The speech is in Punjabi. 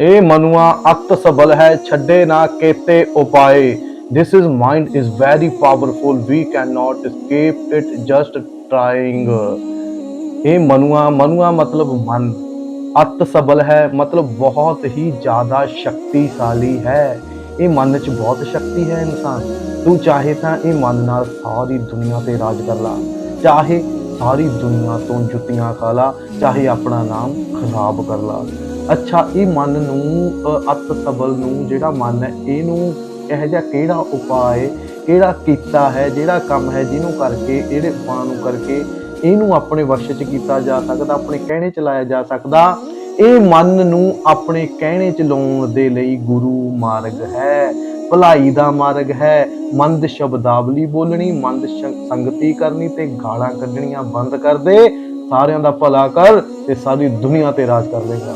ਇਹ ਮਨੁਆ ਅਤ ਸਬਲ ਹੈ, ਛੱਡੇ ਨਾ ਕੇਤੇ ਉਪਾਏ। This is mind is very powerful, we cannot escape it, just trying. ਇਹ ਮਨੁਆ ਮਨੁਆ ਮਤਲਬ ਮਨ। ਅਤ ਸਬਲ ਹੈ, ਮਤਲਬ ਬਹੁਤ ਹੀ ਜ਼ਿਆਦਾ ਸ਼ਕਤੀਸ਼ਾਲੀ ਹੈ। ਇਹ ਮਨ 'ਚ ਬਹੁਤ ਸ਼ਕਤੀ ਹੈ ਇਨਸਾਨ। ਤੂੰ ਚਾਹੇ ਤਾਂ ਇਹ ਮਨ ਨਾਲ ਸਾਰੀ ਦੁਨੀਆ ਤੇ ਰਾਜ ਕਰ ਲਾ। ਚਾਹੇ ਸਾਰੀ ਦੁਨੀਆ ਤੋਂ ਜੁੱਤੀਆਂ ਖਾ ਲਾ, ਚਾਹੇ ਆਪਣਾ ਨਾਮ ਖਰਾਬ ਕਰ ਲਾ। ਅੱਛਾ ਇਹ ਮਨ ਨੂੰ ਅ, ਅਤ ਸਬਲ ਨੂੰ ਜਿਹੜਾ ਮਨ ਹੈ ਇਹਨੂੰ ਇਹ ਜਿਹਾ ਕਿਹੜਾ ਉਪਾਅ ਕਿਹੜਾ ਕੀਤਾ ਹੈ ਜਿਹੜਾ ਕੰਮ ਹੈ ਜਿਹਨੂੰ ਕਰਕੇ ਇਹਦੇ ਉਪਾਅ ਨੂੰ ਕਰਕੇ ਇਹਨੂੰ ਆਪਣੇ ਵਸ਼ 'ਚ ਕੀਤਾ ਜਾ ਸਕਦਾ ਆਪਣੇ ਕਹਿਣੇ ਚ ਲਾਇਆ ਜਾ ਸਕਦਾ। ਇਹ ਮਨ ਨੂੰ ਆਪਣੇ ਕਹਿਣੇ ਚ ਲਾਉਣ ਦੇ ਲਈ ਗੁਰੂ ਮਾਰਗ ਹੈ ਭਲਾਈ ਦਾ ਮਾਰਗ ਹੈ। ਮੰਦ ਸ਼ਬਦਾਵਲੀ ਬੋਲਣੀ ਮੰਦ ਸੰਗਤੀ ਕਰਨੀ ਤੇ ਗਾਲਾਂ ਕੱਢਣੀਆਂ ਬੰਦ ਕਰ ਦੇ। ਸਾਰਿਆਂ ਦਾ ਭਲਾ ਕਰ ਤੇ ਸਾਰੀ ਦੁਨੀਆ ਤੇ ਰਾਜ ਕਰ ਲੇਗਾ।